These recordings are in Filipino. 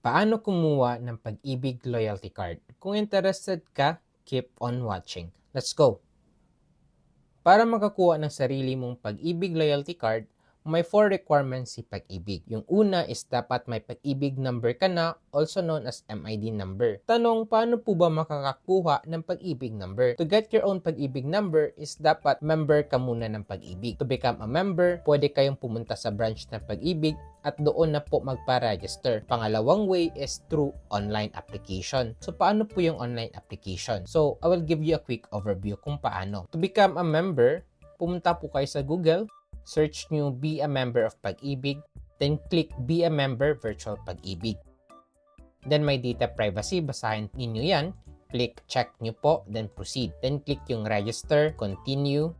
Paano kumuha ng Pag-ibig Loyalty Card? Kung interested ka, keep on watching. Let's go! Para makakuha ng sarili mong Pag-ibig Loyalty Card, may four requirements si Pag-ibig. Yung una is dapat may Pag-ibig number ka na, also known as MID number. Tanong, paano po ba makakakuha ng Pag-ibig number? To get your own Pag-ibig number is dapat member ka muna ng Pag-ibig. To become a member, pwede kayong pumunta sa branch ng Pag-ibig at doon na po magpa-register. Pangalawang way is through online application. So, paano po yung online application? So, I will give you a quick overview kung paano. To become a member, pumunta po kayo sa Google, search nyo Be a Member of Pag-ibig, then click Be a Member Virtual Pag-ibig. Then may data privacy, basahin ninyo yan. Click check nyo po, then proceed. Then click yung register, continue,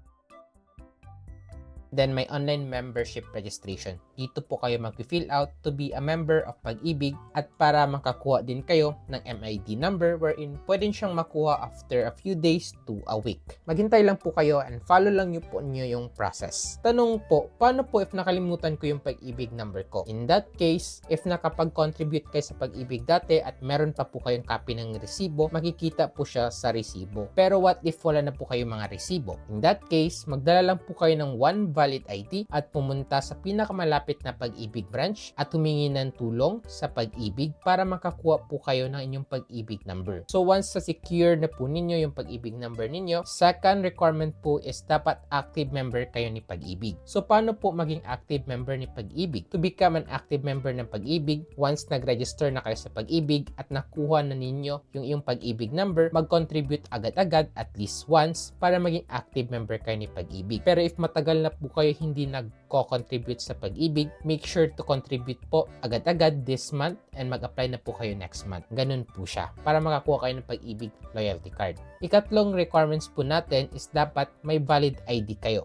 Then may online membership registration. Dito po kayo mag-fill out to be a member of Pag-ibig at para makakuha din kayo ng MID number wherein pwede siyang makuha after a few days to a week. Maghintay lang po kayo and follow lang nyo po nyo yung process. Tanong po, paano po if nakalimutan ko yung Pag-ibig number ko? In that case, if nakapag-contribute kayo sa Pag-ibig dati at meron pa po kayong copy ng resibo, makikita po siya sa resibo. Pero what if wala na po kayong mga resibo? In that case, magdala lang po kayo ng one valid ID at pumunta sa pinakamalapit na pag-ibig branch at humingi ng tulong sa pag-ibig para makakuha po kayo ng inyong pag-ibig number. So once sa secure na po ninyo yung pag-ibig number ninyo, second requirement po is dapat active member kayo ni pag-ibig. So paano po maging active member ni pag-ibig? To become an active member ng pag-ibig, once nag-register na kayo sa pag-ibig at nakuha na ninyo yung iyong pag-ibig number, mag-contribute agad-agad at least once para maging active member kayo ni pag-ibig. Pero if matagal na po kayo hindi nagko-contribute sa pag-ibig, make sure to contribute po agad-agad this month and mag-apply na po kayo next month. Ganun po siya para makakuha kayo ng pag-ibig loyalty card. Ikatlong requirements po natin is dapat may valid ID kayo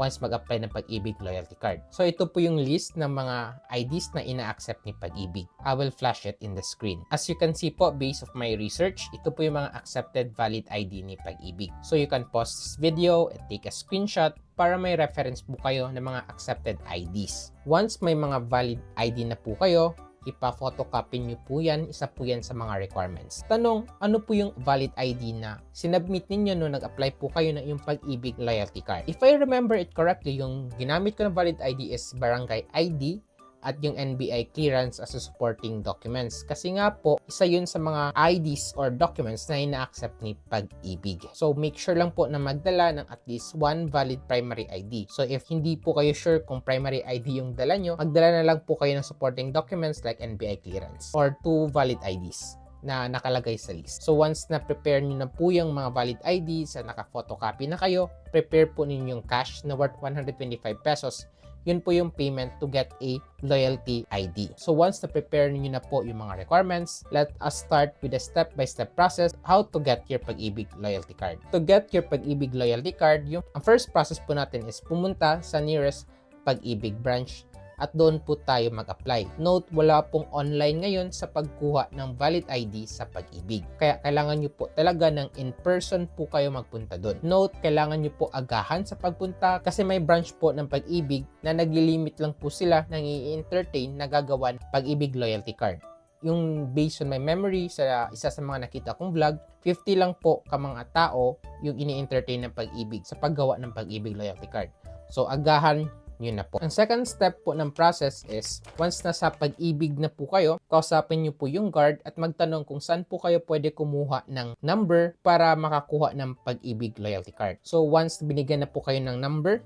once mag-apply ng Pag-ibig loyalty card. So ito po yung list ng mga IDs na ina-accept ni Pag-ibig. I will flash it in the screen. As you can see po, based of my research, ito po yung mga accepted valid ID ni Pag-ibig. So you can pause this video and take a screenshot para may reference po kayo ng mga accepted IDs. Once may mga valid ID na po kayo, ipa-photocopy nyo po yan, isa po yan sa mga requirements. Tanong, ano po yung valid ID na sinubmit ninyo no nag-apply po kayo ng yung pag-ibig loyalty card? If I remember it correctly, yung ginamit ko na valid ID is barangay ID at yung NBI clearance as a supporting documents. Kasi nga po, isa yun sa mga IDs or documents na ina-accept ni Pag-ibig. So, make sure lang po na magdala ng at least one valid primary ID. So, if hindi po kayo sure kung primary ID yung dala nyo, magdala na lang po kayo ng supporting documents like NBI clearance or two valid IDs na nakalagay sa list. So once na prepare niyo na po yung mga valid IDs at naka-photocopy na kayo, prepare po ninyo yung cash na worth 125 pesos yun po yung payment to get a loyalty ID. So once na prepare niyo na po yung mga requirements, let us start with a step-by-step process how to get your Pag-ibig loyalty card. To get your Pag-ibig loyalty card, yung ang first process po natin is pumunta sa nearest Pag-ibig branch at doon po tayo mag-apply. Note, wala pong online ngayon sa pagkuha ng valid ID sa pag-ibig. Kaya kailangan nyo po talaga ng in-person po kayo magpunta doon. Note, kailangan nyo po agahan sa pagpunta kasi may branch po ng pag-ibig na naglilimit lang po sila ng i-entertain na gagawa ng pag-ibig loyalty card yung based on my memory sa isa sa mga nakita kong vlog, 50 lang po ka mga tao yung ini-entertain ng pag-ibig sa paggawa ng pag-ibig loyalty card. So agahan yun na po. Ang second step po ng process is, once nasa pag-ibig na po kayo, kausapin nyo po yung guard at magtanong kung saan po kayo pwede kumuha ng number para makakuha ng pag-ibig loyalty card. So once binigyan na po kayo ng number,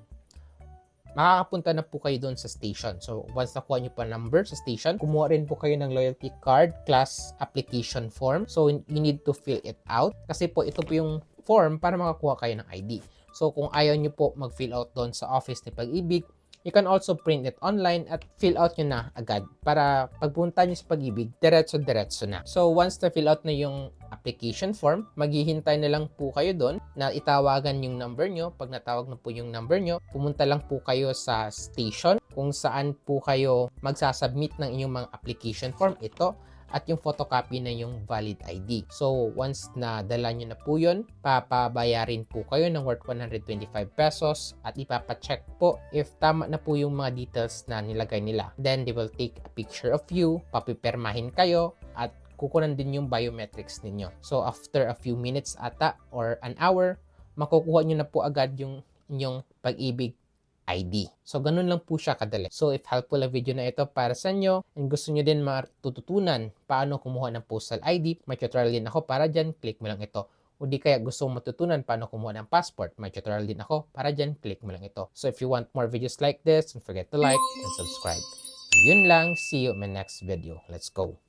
makakapunta na po kayo doon sa station. So, once nakuha nyo pa number sa station, kumuha rin po kayo ng loyalty card class application form. So, you need to fill it out. Kasi po, ito po yung form para makakuha kayo ng ID. So, kung ayaw nyo po mag-fill out doon sa office ni Pag-ibig, You can also print it online at fill out nyo na agad para pagpunta nyo sa pag-ibig, diretso-diretso na. So once na fill out na yung application form, maghihintay na lang po kayo doon na itawagan yung number nyo. Pag natawag na po yung number nyo, pumunta lang po kayo sa station kung saan po kayo magsasubmit ng inyong mga application form. Ito, at yung photocopy na yung valid ID. So, once na dala nyo na po yun, papabayarin po kayo ng worth 125 pesos at ipapacheck po if tama na po yung mga details na nilagay nila. Then, they will take a picture of you, papipermahin kayo, at kukunan din yung biometrics ninyo. So, after a few minutes ata or an hour, makukuha nyo na po agad yung inyong pag-ibig ID. So, ganun lang po siya kadali. So, if helpful ang video na ito para sa inyo and gusto nyo din matututunan paano kumuha ng postal ID, may tutorial din ako para dyan, click mo lang ito. O di kaya gusto mo matutunan paano kumuha ng passport, may tutorial din ako para dyan, click mo lang ito. So, if you want more videos like this, don't forget to like and subscribe. Yun lang. See you in my next video. Let's go.